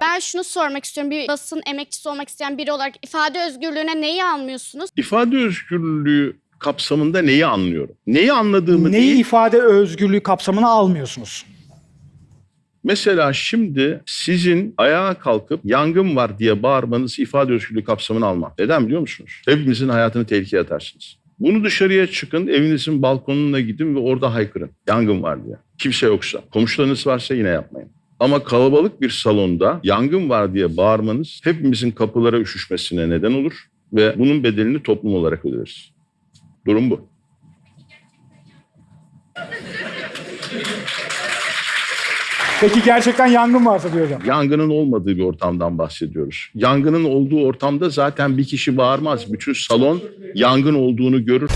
Ben şunu sormak istiyorum. Bir basın emekçisi olmak isteyen biri olarak ifade özgürlüğüne neyi anlıyorsunuz? İfade özgürlüğü kapsamında neyi anlıyorum? Neyi anladığımı Neyi değil. ifade özgürlüğü kapsamına almıyorsunuz? Mesela şimdi sizin ayağa kalkıp yangın var diye bağırmanız ifade özgürlüğü kapsamına almaz. Neden biliyor musunuz? Hepimizin hayatını tehlikeye atarsınız. Bunu dışarıya çıkın, evinizin balkonuna gidin ve orada haykırın. Yangın var diye. Kimse yoksa. Komşularınız varsa yine yapmayın. Ama kalabalık bir salonda yangın var diye bağırmanız hepimizin kapılara üşüşmesine neden olur ve bunun bedelini toplum olarak öderiz. Durum bu. Peki gerçekten yangın varsa diyor hocam. Yangının olmadığı bir ortamdan bahsediyoruz. Yangının olduğu ortamda zaten bir kişi bağırmaz. Bütün salon yangın olduğunu görür.